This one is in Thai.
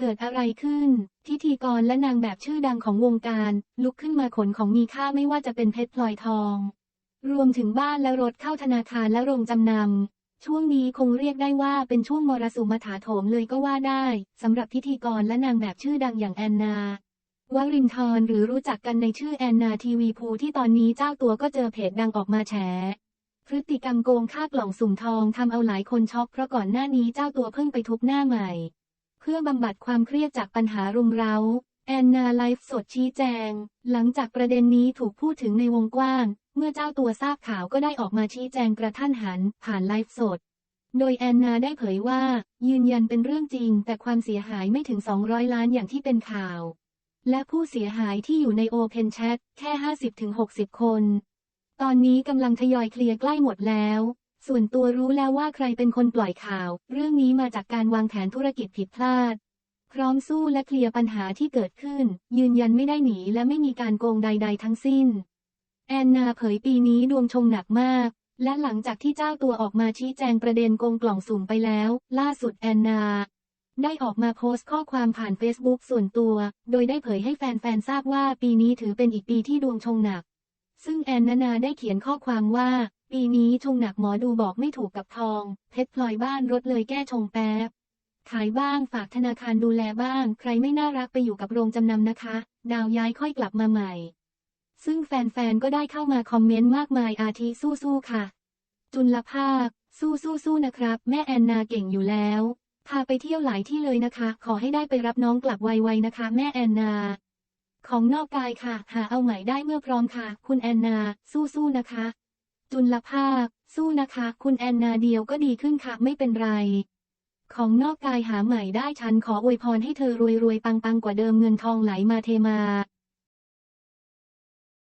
เกิดอะไรขึ้น พิธีกรและนางแบบชื่อดังของวงการ ลุกขึ้นมาขนของมีค่าไม่ว่าจะเป็นเพชรพลอยทอง รวมถึงบ้านและรถเข้าธนาคารและโรงจำนำ ช่วงนี้คงเรียกได้ว่าเป็นช่วงมรสุมถาโถมเลยก็ว่าได้สำหรับพิธีกรและนางแบบชื่อดังอย่างแอนนาวรินทร์หรือรู้จักกันในชื่อแอนนาทีวีพูที่ตอนนี้เจ้าตัวก็เจอเพจดังออกมาแฉพฤติกรรมโกงค่ากล่องสุ่มทองทำเอาหลายคนช็อกเพราะก่อนหน้านี้เจ้าตัวเพิ่งไปทุบหน้าใหม่ พื่อบำบัดความเครียดจากปัญหารุมเร้า แอนนาไลฟ์สดชี้แจง หลังจากประเด็นนี้ถูกพูดถึงในวงกว้าง เมื่อเจ้าตัวทราบข่าวก็ได้ออกมาชี้แจงกระทันหัน ผ่านไลฟ์สด โดยแอนนาได้เผยว่า ยืนยันเป็นเรื่องจริง แต่ความเสียหายไม่ถึง 200 ล้านอย่างที่เป็นข่าว และผู้เสียหายที่อยู่ในโอเพนแชทแค่ 50-60 คน ตอนนี้กำลังทยอยเคลียร์ใกล้หมดแล้ว ส่วนตัวรู้แล้วว่าใครเป็นคนปล่อยข่าว เรื่องนี้มาจากการวางแผนธุรกิจผิดพลาด พร้อมสู้และเคลียร์ปัญหาที่เกิดขึ้น ยืนยันไม่ได้หนีและไม่มีการโกงใด ๆ ทั้งสิ้น แอนนาเผยปีนี้ดวงชงหนักมาก และหลังจากที่เจ้าตัวออกมาชี้แจงประเด็นโกงกล่องสุ่มไปแล้ว ล่าสุดแอนนาได้ออกมาโพสต์ข้อความผ่านเฟซบุ๊กส่วนตัว โดยได้เผยให้แฟนๆ ทราบว่าปีนี้ถือเป็นอีกปีที่ดวงชงหนัก ซึ่งแอนนานาได้เขียนข้อความว่า ปีนี้ชงหนักหมอดูบอกไม่ถูกกับทอง เพชรพลอยบ้านรถเลยแก้ชงแป๊บ ขายบ้างฝากธนาคารดูแลบ้าง ใครไม่น่ารักไปอยู่กับโรงจำนำนะคะ ดาวย้ายค่อยกลับมาใหม่ ซึ่งแฟนๆ ก็ได้เข้ามาคอมเมนต์มากมายอาทิสู้ๆค่ะ จุลภาค สู้ๆๆนะครับ แม่แอนนาเก่งอยู่แล้ว พาไปเที่ยวหลายที่เลยนะคะ ขอให้ได้ไปรับน้องกลับไวๆนะคะ แม่แอนนาของนอกกายค่ะ หาเอาใหม่ได้เมื่อพร้อมค่ะ คุณแอนนา สู้ๆนะคะ จุลภาค สู้นะคะ คุณแอนนาเดียวก็ดีขึ้นค่ะไม่เป็นไร ของนอกกายหาใหม่ได้ฉันขออวยพรให้เธอรวยๆปังๆกว่าเดิมเงินทองไหลมาเทมา